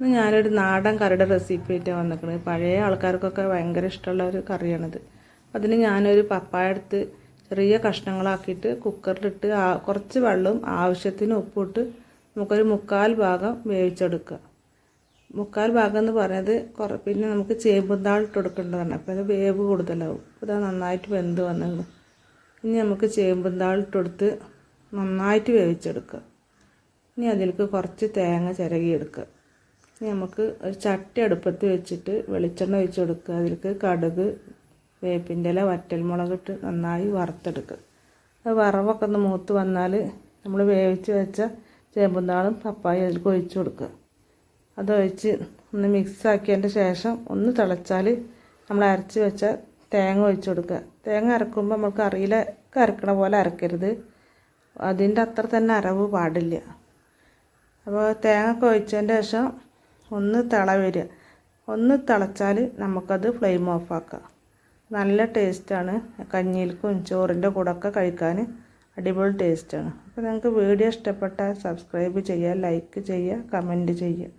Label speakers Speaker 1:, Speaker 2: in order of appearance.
Speaker 1: ഇന്ന് ഞാനൊരു നാടൻ കറിയുടെ റെസിപ്പി ആയിട്ട് വന്നിരിക്കുന്നത് പഴയ ആൾക്കാർക്കൊക്കെ ഭയങ്കര ഇഷ്ടമുള്ള ഒരു കറിയാണിത്. അതിന് ഞാനൊരു പപ്പായ എടുത്ത് ചെറിയ കഷ്ണങ്ങളാക്കിയിട്ട് കുക്കറിലിട്ട് കുറച്ച് വെള്ളവും ആവശ്യത്തിന് ഉപ്പിട്ട് നമുക്കൊരു മുക്കാൽ ഭാഗം വേവിച്ചെടുക്കുക. മുക്കാൽ ഭാഗം എന്ന് പറയുന്നത് കുറ പിന്നെ നമുക്ക് ചേമ്പുന്താൾ ഇട്ട് കൊടുക്കേണ്ടതാണ്. അപ്പോൾ അത് വേവ് കൂടുതലാവും. അപ്പോൾ അത് നന്നായിട്ട് വെന്ത് വന്നു ഇനി നമുക്ക് ചേമ്പുന്താൾ ഇട്ടെടുത്ത് നന്നായിട്ട് വേവിച്ചെടുക്കുക. ഇനി അതിലേക്ക് കുറച്ച് തേങ്ങ ചിരകിയെടുക്കുക. നമുക്ക് ഒരു ചട്ടി അടുപ്പത്ത് വെച്ചിട്ട് വെളിച്ചെണ്ണ ഒഴിച്ച് കൊടുക്കുക. അതിലേക്ക് കടുക് വേപ്പിന്റെ ഇല വറ്റൽമുളക് ഇട്ട് നന്നായി വറുത്തെടുക്കുക. അത് വറവൊക്കെ ഒന്ന് മൂത്ത് വന്നാൽ നമ്മൾ വേവിച്ച് വെച്ച ചേമ്പുന്താളും പപ്പായ അതിലേക്ക് ഒഴിച്ച് കൊടുക്കുക. അതൊഴിച്ച് ഒന്ന് മിക്സ് ആക്കിയതിന്റെ ശേഷം ഒന്ന് തിളച്ചാൽ നമ്മൾ അരച്ച് വെച്ച തേങ്ങ ഒഴിച്ച് കൊടുക്കുക. തേങ്ങ അരക്കുമ്പോൾ നമുക്ക് അറിയില്ല കരക്കണ പോലെ അരക്കരുത്. അതിന്റെ അത്ര തന്നെ അരവ് പാടില്ല. അപ്പോൾ തേങ്ങ ഒക്കെ ഒഴിച്ചതിന്റെ ശേഷം ഒന്ന് തിള വരിക. ഒന്ന് തിളച്ചാൽ നമുക്കത് ഫ്ലെയിം ഓഫാക്കാം നല്ല ടേസ്റ്റാണ് കഞ്ഞിയിൽക്കും ചോറിന്റെ കൂടെ ഒക്കെ കഴിക്കാൻ അടിപൊളി ടേസ്റ്റാണ് അപ്പോൾ നിങ്ങൾക്ക് വീഡിയോ ഇഷ്ടപ്പെട്ടാൽ സബ്സ്ക്രൈബ് ചെയ്യുക ലൈക്ക് ചെയ്യുക കമന്റ് ചെയ്യുക.